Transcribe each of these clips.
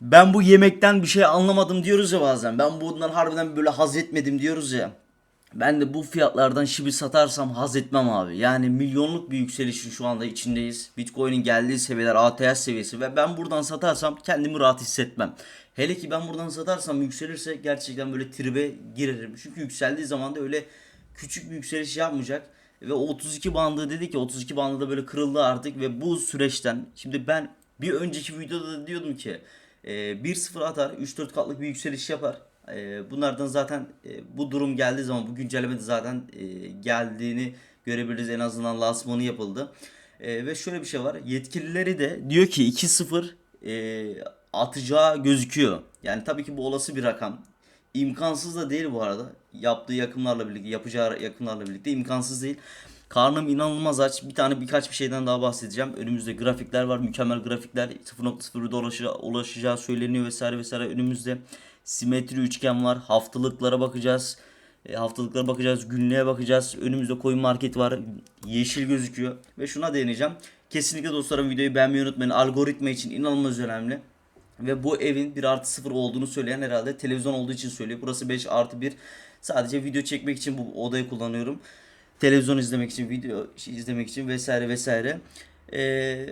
ben bu yemekten bir şey anlamadım diyoruz ya bazen. Ben bundan harbiden böyle haz etmedim diyoruz ya. Ben de bu fiyatlardan şibi satarsam haz etmem abi. Yani milyonluk bir yükselişin şu anda içindeyiz. Bitcoin'in geldiği seviyeler ATH seviyesi ve ben buradan satarsam kendimi rahat hissetmem. Hele ki ben buradan satarsam yükselirse gerçekten böyle tribe girerim. Çünkü yükseldiği zaman da öyle küçük bir yükseliş yapmayacak. Ve o 32 bandı dedi ki 32 bandı da böyle kırıldı artık ve bu süreçten şimdi ben bir önceki videoda da diyordum ki e, 1-0 atar 3-4 katlık bir yükseliş yapar. E, bunlardan zaten e, bu durum geldiği zaman bu güncellemede zaten e, geldiğini görebiliriz en azından lansmanı yapıldı. E, ve şöyle bir şey var yetkilileri de diyor ki 2-0 e, atacağı gözüküyor. Yani tabii ki bu olası bir rakam. İmkansız da değil bu arada. Yaptığı yakımlarla birlikte, yapacağı yakımlarla birlikte imkansız değil. Karnım inanılmaz aç. Bir tane birkaç bir şeyden daha bahsedeceğim. Önümüzde grafikler var. Mükemmel grafikler. 0.0'da ulaşacağı, ulaşacağı söyleniyor vesaire vesaire. Önümüzde simetri üçgen var. Haftalıklara bakacağız. E, haftalıklara bakacağız. Günlüğe bakacağız. Önümüzde coin market var. Yeşil gözüküyor. Ve şuna değineceğim. Kesinlikle dostlarım videoyu beğenmeyi unutmayın. Algoritma için inanılmaz önemli. Ve bu evin 1 artı 0 olduğunu söyleyen herhalde televizyon olduğu için söylüyor. Burası 5 artı 1. Sadece video çekmek için bu odayı kullanıyorum. Televizyon izlemek için, video izlemek için vesaire vesaire. Ee,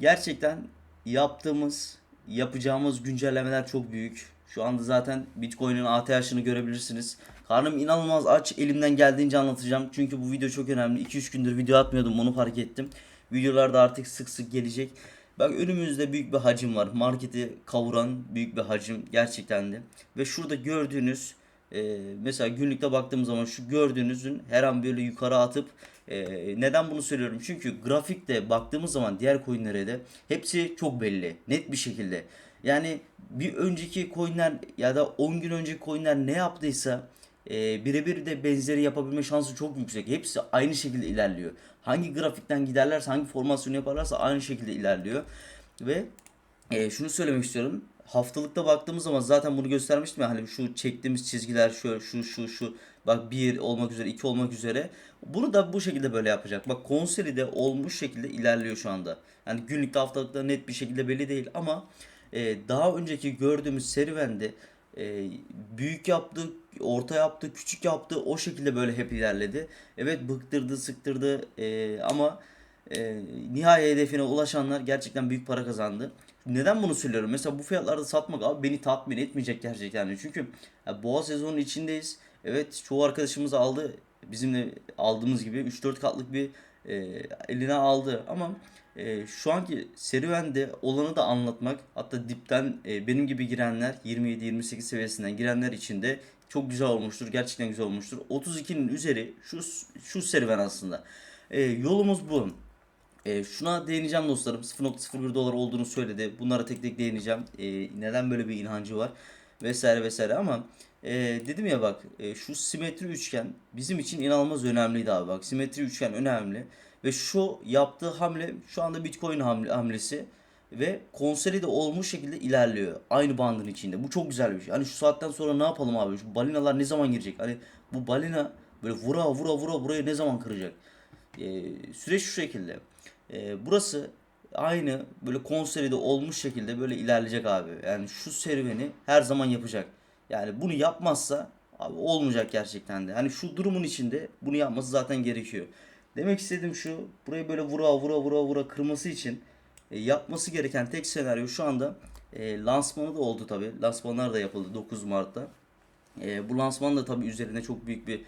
gerçekten yaptığımız, yapacağımız güncellemeler çok büyük. Şu anda zaten Bitcoin'in ATH'ını görebilirsiniz. Karnım inanılmaz aç. Elimden geldiğince anlatacağım. Çünkü bu video çok önemli. 2-3 gündür video atmıyordum. Onu fark ettim. Videolar da artık sık sık gelecek. Bak önümüzde büyük bir hacim var. Marketi kavuran büyük bir hacim gerçekten de. Ve şurada gördüğünüz e, mesela günlükte baktığım zaman şu gördüğünüzün her an böyle yukarı atıp e, neden bunu söylüyorum? Çünkü grafikte baktığımız zaman diğer coinlere de hepsi çok belli. Net bir şekilde. Yani bir önceki coinler ya da 10 gün önceki coinler ne yaptıysa e, birebir de benzeri yapabilme şansı çok yüksek. Hepsi aynı şekilde ilerliyor. Hangi grafikten giderlerse, hangi formasyonu yaparlarsa aynı şekilde ilerliyor. Ve e, şunu söylemek istiyorum. Haftalıkta baktığımız zaman zaten bunu göstermiştim ya hani şu çektiğimiz çizgiler şu şu şu şu bak 1 olmak üzere 2 olmak üzere bunu da bu şekilde böyle yapacak. Bak konseri de olmuş şekilde ilerliyor şu anda. Yani günlükte haftalıkta net bir şekilde belli değil ama e, daha önceki gördüğümüz serüvende e, büyük yaptı, orta yaptı, küçük yaptı o şekilde böyle hep ilerledi. Evet bıktırdı, sıktırdı e, ama e, nihai hedefine ulaşanlar gerçekten büyük para kazandı. Neden bunu söylüyorum? Mesela bu fiyatlarda satmak abi beni tatmin etmeyecek gerçekten. Çünkü ya, boğa sezonun içindeyiz. Evet çoğu arkadaşımız aldı. Bizimle aldığımız gibi 3-4 katlık bir e, eline aldı. Ama e, şu anki serüvende olanı da anlatmak hatta dipten e, benim gibi girenler 27-28 seviyesinden girenler için de çok güzel olmuştur. Gerçekten güzel olmuştur. 32'nin üzeri şu şu serüven aslında. E, yolumuz bu. E, şuna değineceğim dostlarım. 0.01 dolar olduğunu söyledi. Bunlara tek tek değineceğim. E, neden böyle bir inancı var? Vesaire vesaire. Ama e, dedim ya bak e, şu simetri üçgen bizim için inanılmaz önemliydi abi. Bak simetri üçgen önemli. Ve şu yaptığı hamle şu anda Bitcoin hamle, hamlesi ve konseri de olmuş şekilde ilerliyor aynı bandın içinde. Bu çok güzel bir şey. Hani şu saatten sonra ne yapalım abi? Şu balinalar ne zaman girecek? Hani bu balina böyle vura vura vura burayı ne zaman kıracak? E, süreç şu şekilde e, burası aynı böyle konseride olmuş şekilde böyle ilerleyecek abi. Yani şu serüveni her zaman yapacak. Yani bunu yapmazsa abi olmayacak gerçekten de. Hani şu durumun içinde bunu yapması zaten gerekiyor. Demek istediğim şu burayı böyle vura vura vura vura kırması için e, yapması gereken tek senaryo şu anda e, lansmanı da oldu tabi. Lansmanlar da yapıldı 9 Mart'ta. E, bu lansman da tabi üzerine çok büyük bir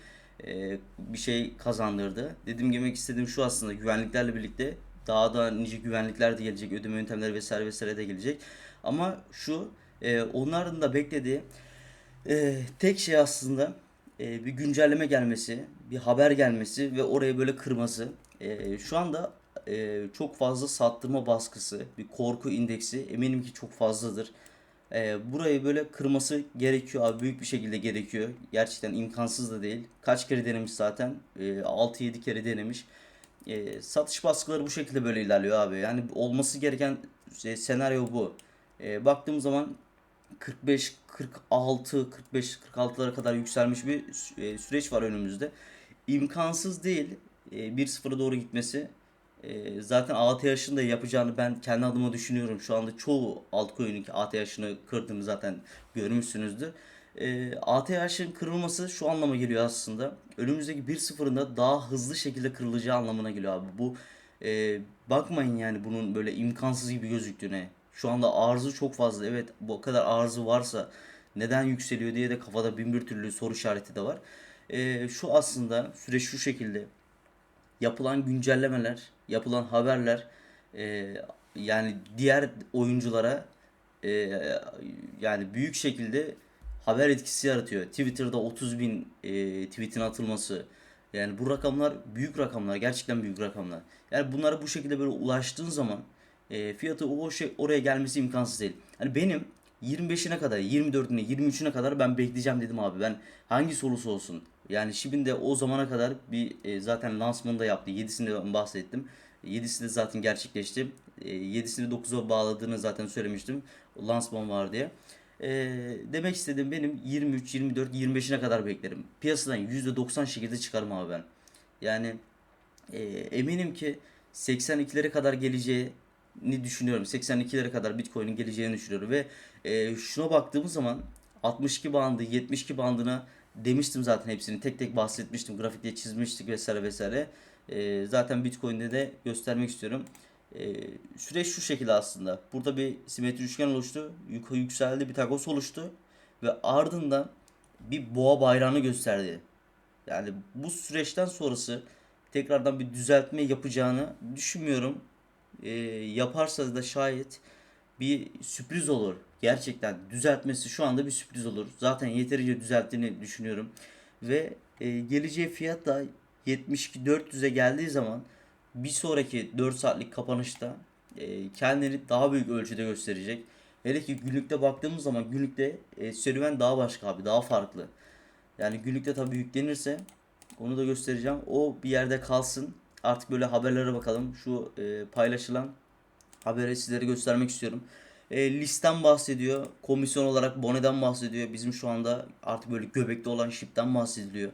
e, bir şey kazandırdı. Dediğim gibi istediğim şu aslında güvenliklerle birlikte daha da nice güvenlikler de gelecek, ödeme yöntemleri vesaire vesaire de gelecek. Ama şu e, onların da beklediği e, tek şey aslında e, bir güncelleme gelmesi, bir haber gelmesi ve orayı böyle kırması. E, şu anda e, çok fazla sattırma baskısı, bir korku indeksi eminim ki çok fazladır. E, burayı böyle kırması gerekiyor abi büyük bir şekilde gerekiyor. Gerçekten imkansız da değil. Kaç kere denemiş zaten? E, 6-7 kere denemiş. E, satış baskıları bu şekilde böyle ilerliyor abi. Yani olması gereken e, senaryo bu. E, baktığım zaman 45, 46, 45, 46'lara kadar yükselmiş bir e, süreç var önümüzde. İmkansız değil e, 1-0'a doğru gitmesi. E, zaten ATH'ın da yapacağını ben kendi adıma düşünüyorum. Şu anda çoğu altcoin'in ATH'ını kırdığını zaten görmüşsünüzdür. E, ATH'ın kırılması şu anlama geliyor aslında. Önümüzdeki 1.0'ında daha hızlı şekilde kırılacağı anlamına geliyor abi. Bu e, bakmayın yani bunun böyle imkansız gibi gözüktüğüne. Şu anda arzı çok fazla. Evet bu kadar arzı varsa neden yükseliyor diye de kafada bin bir türlü soru işareti de var. E, şu aslında süreç şu şekilde yapılan güncellemeler, yapılan haberler e, yani diğer oyunculara e, yani büyük şekilde haber etkisi yaratıyor. Twitter'da 30 bin e, tweetin atılması. Yani bu rakamlar büyük rakamlar. Gerçekten büyük rakamlar. Yani bunlara bu şekilde böyle ulaştığın zaman e, fiyatı o şey oraya gelmesi imkansız değil. Hani benim 25'ine kadar, 24'üne, 23'üne kadar ben bekleyeceğim dedim abi. Ben hangi olursa olsun. Yani Şibin de o zamana kadar bir e, zaten lansmanı da yaptı. 7'sinde bahsettim. 7'si de zaten gerçekleşti. E, 7'sini 9'a bağladığını zaten söylemiştim. Lansman var diye. E, demek istediğim benim 23, 24, 25'ine kadar beklerim. Piyasadan %90 şekilde çıkarım abi ben. Yani e, eminim ki 82'lere kadar geleceğini düşünüyorum. 82'lere kadar Bitcoin'in geleceğini düşünüyorum ve e, şuna baktığımız zaman 62 bandı, 72 bandına demiştim zaten hepsini tek tek bahsetmiştim. Grafikte çizmiştik vesaire vesaire. E, zaten Bitcoin'de de göstermek istiyorum. E, süreç şu şekilde aslında. Burada bir simetri üçgen oluştu. Yukarı yükseldi bir takos oluştu. Ve ardından bir boğa bayrağını gösterdi. Yani bu süreçten sonrası tekrardan bir düzeltme yapacağını düşünmüyorum. E, yaparsa da şayet bir sürpriz olur. Gerçekten düzeltmesi şu anda bir sürpriz olur. Zaten yeterince düzelttiğini düşünüyorum. Ve e, geleceği fiyat da 72-400'e geldiği zaman bir sonraki 4 saatlik kapanışta e, kendini daha büyük ölçüde gösterecek. Hele ki günlükte baktığımız zaman günlükte e, serüven daha başka abi daha farklı. Yani günlükte tabii yüklenirse onu da göstereceğim. O bir yerde kalsın. Artık böyle haberlere bakalım. Şu e, paylaşılan haberi sizlere göstermek istiyorum. E, listten bahsediyor. Komisyon olarak Bone'den bahsediyor. Bizim şu anda artık böyle göbekte olan Ship'ten bahsediliyor.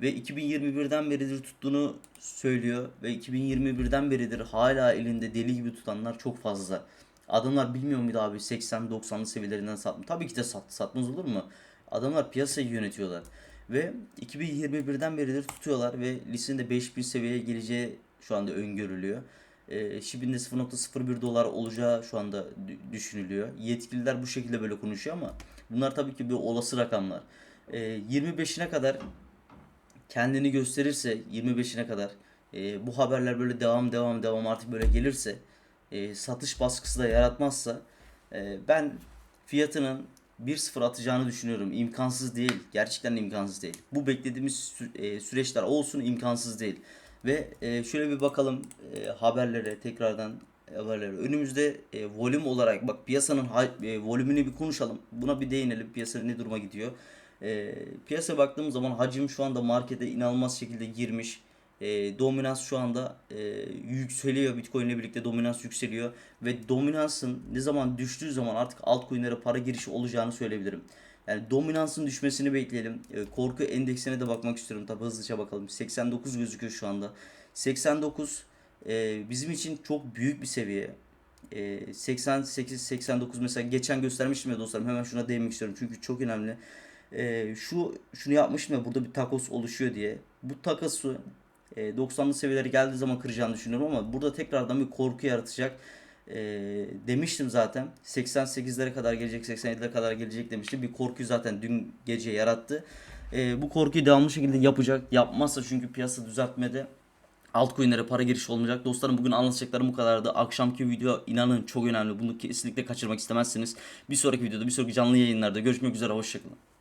Ve 2021'den beridir tuttuğunu söylüyor. Ve 2021'den beridir hala elinde deli gibi tutanlar çok fazla. Adamlar bilmiyor muydu abi 80-90'lı seviyelerinden satmış. Tabii ki de sat, satmaz olur mu? Adamlar piyasayı yönetiyorlar. Ve 2021'den beridir tutuyorlar ve listenin de 5000 seviyeye geleceği şu anda öngörülüyor. E, Shib'in de 0.01 dolar olacağı şu anda dü- düşünülüyor. Yetkililer bu şekilde böyle konuşuyor ama bunlar tabii ki bir olası rakamlar. E, 25'ine kadar kendini gösterirse 25'ine kadar e, bu haberler böyle devam devam devam artık böyle gelirse e, satış baskısı da yaratmazsa e, ben fiyatının 1-0 atacağını düşünüyorum. İmkansız değil. Gerçekten imkansız değil. Bu beklediğimiz sü- e, süreçler olsun imkansız değil. Ve e, şöyle bir bakalım e, haberlere tekrardan haberlere. Önümüzde e, volüm olarak bak piyasanın e, volümünü bir konuşalım. Buna bir değinelim. Piyasa ne duruma gidiyor? E, piyasaya baktığımız zaman hacim şu anda markete inanılmaz şekilde girmiş. E, dominans şu anda e, yükseliyor. Bitcoin ile birlikte dominans yükseliyor. Ve dominansın ne zaman düştüğü zaman artık altcoin'lere para girişi olacağını söyleyebilirim. Yani dominansın düşmesini bekleyelim. E, korku endeksine de bakmak istiyorum. Tabi hızlıca bakalım. 89 gözüküyor şu anda. 89 e, bizim için çok büyük bir seviye. E, 88-89 mesela geçen göstermiştim ya dostlarım. Hemen şuna değinmek istiyorum. Çünkü çok önemli. E, şu şunu yapmıştım ya burada bir takos oluşuyor diye. Bu takosu e, 90'lı seviyelere geldiği zaman kıracağını düşünüyorum ama burada tekrardan bir korku yaratacak. E, demiştim zaten 88'lere kadar gelecek 87'lere kadar gelecek demiştim. Bir korkuyu zaten dün gece yarattı. E, bu korkuyu devamlı şekilde yapacak. Yapmazsa çünkü piyasa düzeltmede altcoin'lere para giriş olmayacak. Dostlarım bugün anlatacaklarım bu kadardı. Akşamki video inanın çok önemli. Bunu kesinlikle kaçırmak istemezsiniz. Bir sonraki videoda bir sonraki canlı yayınlarda görüşmek üzere. Hoşçakalın.